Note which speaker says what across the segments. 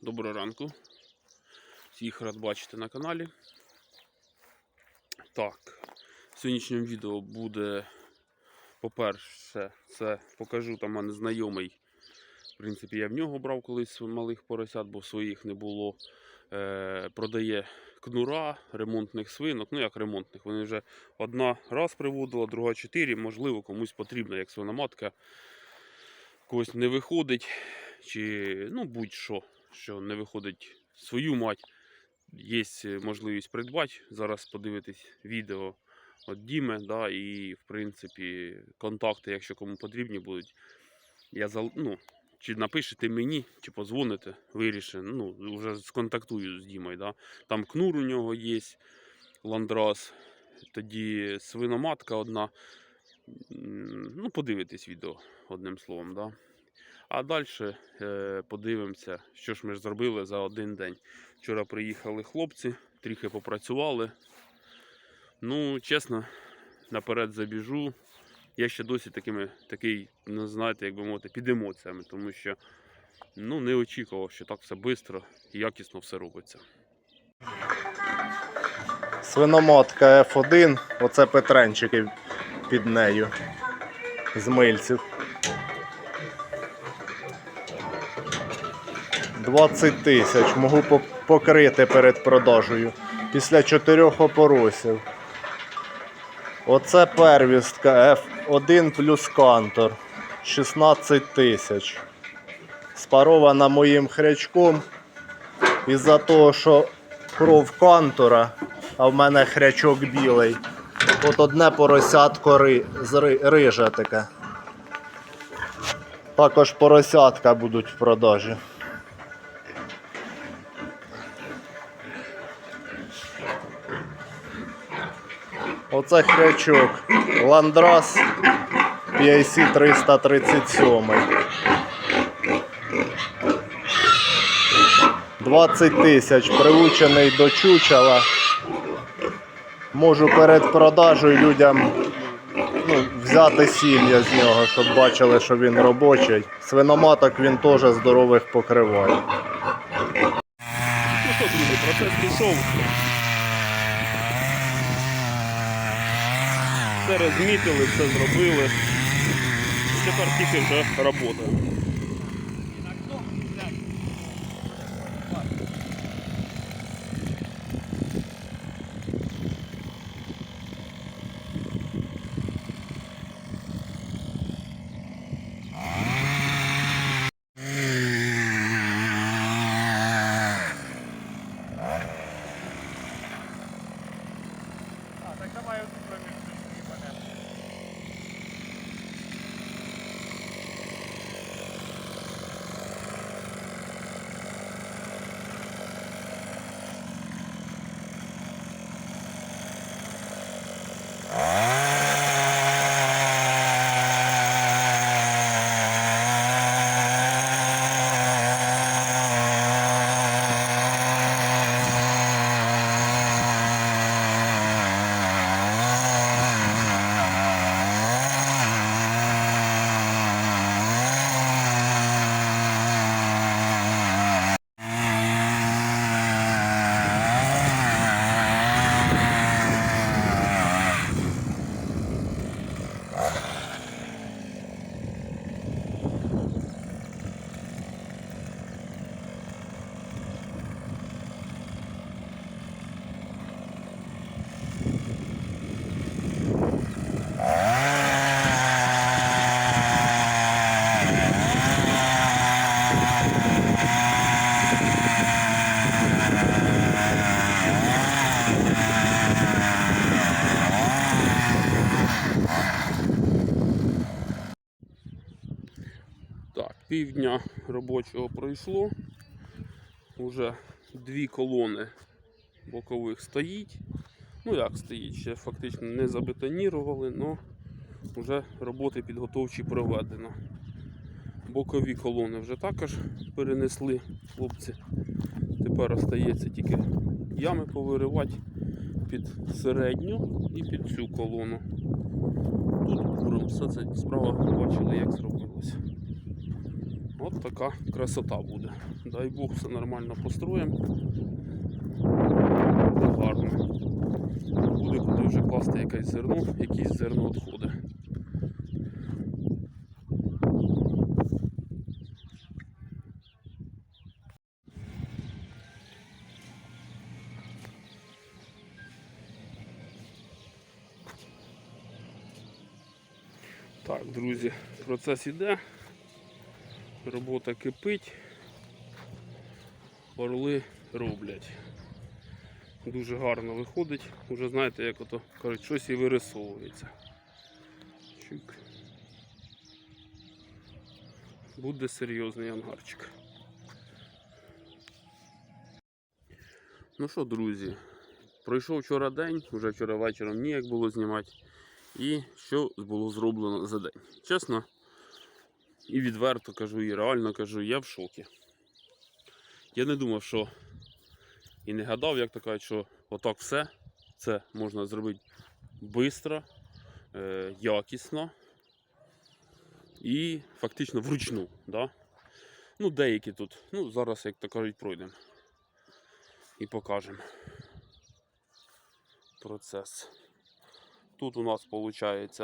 Speaker 1: Доброго ранку. Всіх рад бачити на каналі. Так, в сьогоднішньому відео буде, по-перше, це покажу там мене знайомий. В принципі, я в нього брав колись малих поросят, бо своїх не було. Е, продає кнура, ремонтних свинок. Ну як ремонтних, вони вже одна раз приводила, друга чотири, можливо, комусь потрібна, як свиноматка. Когось не виходить, чи ну будь-що, що не виходить свою мать. Є можливість придбати. Зараз подивитись відео від Діми, да, і в принципі контакти, якщо кому потрібні будуть. Я ну, чи напишете мені, чи позвоните, вирішимо. Ну, вже сконтактую з Дімою. Да. Там кнур у нього є, ландрас, тоді свиноматка одна. Ну, подивитесь відео, одним словом. Да. А далі е, подивимося, що ж ми ж зробили за один день. Вчора приїхали хлопці, трохи попрацювали. Ну, чесно, наперед забіжу. Я ще досі такими, такий, ну знаєте, як би мовити, під емоціями, тому що ну, не очікував, що так все швидко і якісно все робиться.
Speaker 2: Свиноматка F1, оце Петренчики під нею з мильців. 20 тисяч можу покрити перед продажею після чотирьох опоросів. Оце первістка F1 плюс кантор 16 тисяч. Спарована моїм хрячком. Із-за того, що кров кантора, а в мене хрячок білий. От одне поросятко ри, ри- риже таке. Також поросятка будуть в продажі. Оце хрячок. Ландрас PIC 337. 20 тисяч приучений до чучела. Можу перед продажею людям ну, взяти сім'я з нього, щоб бачили, що він робочий. Свиноматок він теж здорових покриває.
Speaker 1: Ну що, друзі, процес пішов. Все розмітили, все зробили. Тепер тільки вже робота. Так, півдня робочого пройшло. Уже дві колони бокових стоїть. Ну як стоїть, ще фактично не забетонірували, але вже роботи підготовчі проведено. Бокові колони вже також перенесли хлопці. Тепер остається тільки ями повиривати під середню і під цю колону. Тут буром все це справа бачили, як зробилося. От така красота буде. Дай Бог все нормально построїмо. Буде гарно. Буде куди вже класти якесь зерно, якісь зерно відходи. Так, друзі, процес іде. Робота кипить. Орли роблять. Дуже гарно виходить. Уже знаєте, як ото кажуть, щось і вирисовується. Чик. Буде серйозний ангарчик. Ну що, друзі, пройшов вчора день, вже вчора вечором ніяк було знімати. І що було зроблено за день. Чесно, і відверто кажу, і реально кажу, я в шокі. Я не думав, що і не гадав, як то кажуть, що отак все це можна зробити швидко, е, якісно і фактично вручну. Да? Ну, деякі тут. Ну, зараз, як то кажуть, пройдемо і покажемо процес. Тут у нас виходить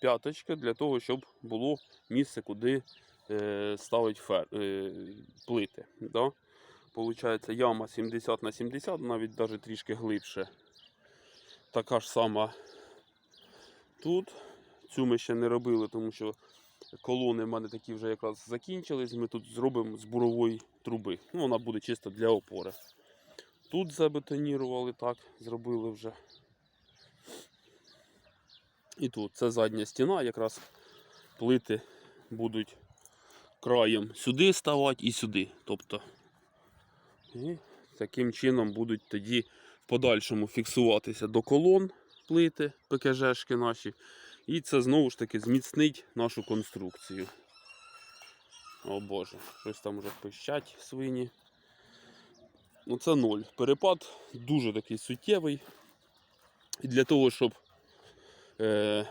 Speaker 1: п'яточка для того, щоб було місце, куди е, ставити фер, е, плити. Да? Получається яма 70 на 70, навіть навіть трішки глибше. Така ж сама тут. Цю ми ще не робили, тому що колони в мене такі вже якраз закінчились. Ми тут зробимо з бурової труби. Ну, вона буде чисто для опори. Тут забетонірували так, зробили вже. І тут це задня стіна, якраз плити будуть краєм сюди ставати і сюди. Тобто, і таким чином будуть тоді в подальшому фіксуватися до колон плити, ПКЖшки наші. І це знову ж таки зміцнить нашу конструкцію. О Боже, щось там вже пищать свині. Ну це ноль. Перепад дуже такий суттєвий. І для того, щоб е,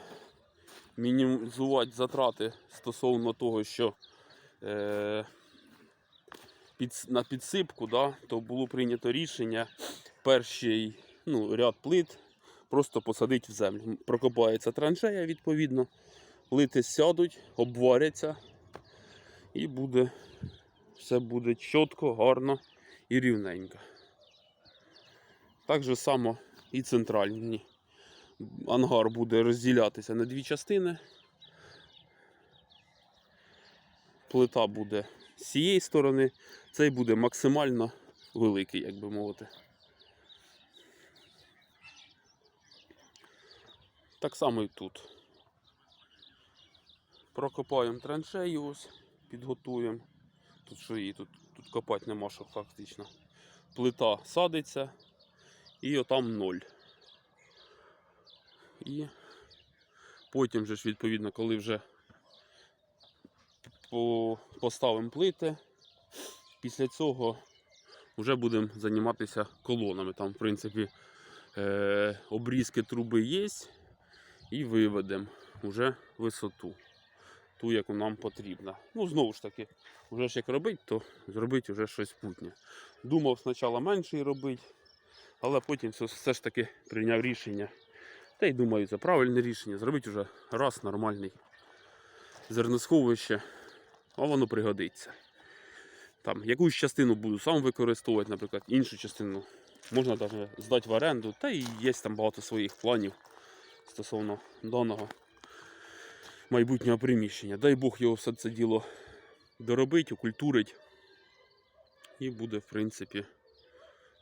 Speaker 1: мінімізувати затрати стосовно того, що е, під, на підсипку, да, то було прийнято рішення перший ну, ряд плит просто посадити в землю. Прокопається траншея, відповідно, плити сядуть, обваряться і буде, все буде чітко, гарно і рівненько. Так же само і центральні. Ангар буде розділятися на дві частини. Плита буде з цієї сторони, цей буде максимально великий, як би мовити. Так само і тут. Прокопаємо траншею, ось, підготуємо. Тут що її, тут, тут копати нема що фактично. Плита садиться і отам ноль. І потім же ж відповідно, коли вже поставимо плити, після цього вже будемо займатися колонами. Там, в принципі, е- обрізки труби є і виведемо вже висоту, ту, яку нам потрібно. Ну, знову ж таки, вже ж як робити, то зробити вже щось путнє. Думав спочатку менший робити, але потім все ж таки прийняв рішення. Та й думаю, це правильне рішення. Зробити вже раз нормальний зерносховище, а воно пригодиться. Там якусь частину буду сам використовувати, наприклад, іншу частину можна навіть здати в оренду. Та і є там багато своїх планів стосовно даного майбутнього приміщення. Дай Бог його все це діло доробить, окультурить. І буде, в принципі,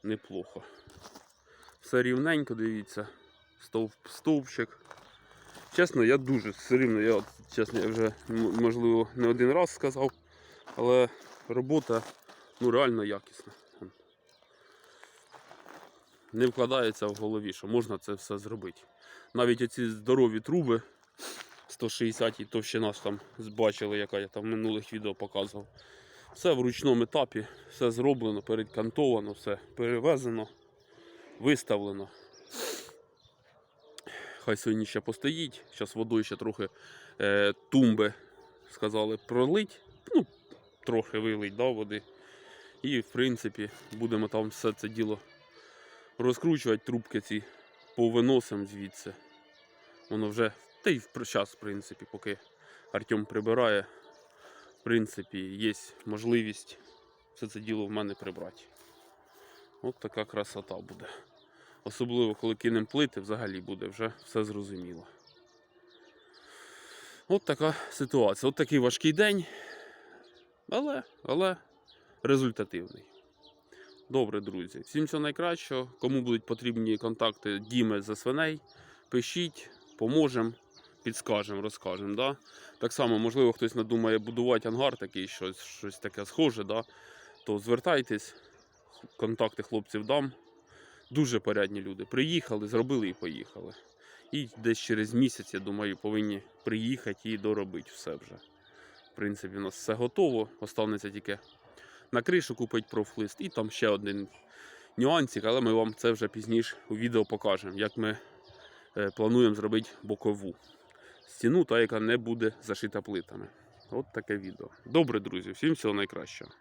Speaker 1: неплохо. Все рівненько, дивіться, стовп, стовпчик. Чесно, я дуже рівно, я чесно, я вже можливо не один раз сказав, але робота ну, реально якісна. Не вкладається в голові, що можна це все зробити. Навіть оці здорові труби 160 і товщина ж там бачили, яка я там в минулих відео показував. Все в ручному етапі, все зроблено, перекантовано, все перевезено, виставлено. Хай сьогодні ще постоїть. Зараз водою ще трохи е, тумби сказали пролить. Ну, трохи вилить да, води. І, в принципі, будемо там все це діло розкручувати, трубки ці повиносимо звідси. Воно вже, та й час, в принципі, поки Артем прибирає, в принципі, є можливість все це діло в мене прибрати. От така красота буде. Особливо, коли кинемо плити, взагалі буде вже все зрозуміло. От така ситуація. От такий важкий день, але, але результативний. Добре, друзі. Всім всього найкращого. Кому будуть потрібні контакти Діми за свиней, пишіть, поможемо, підскажемо, розкажемо. Да? Так само, можливо, хтось надумає будувати ангар такий, щось, щось таке схоже, да? то звертайтесь, контакти хлопців дам. Дуже порядні люди. Приїхали, зробили і поїхали. І десь через місяць, я думаю, повинні приїхати і доробити все вже. В принципі, у нас все готово. Останеться тільки на кришу купити профлист. І там ще один нюансик, але ми вам це вже пізніше у відео покажемо, як ми е, плануємо зробити бокову стіну, та яка не буде зашита плитами. От таке відео. Добре, друзі, всім всього найкращого.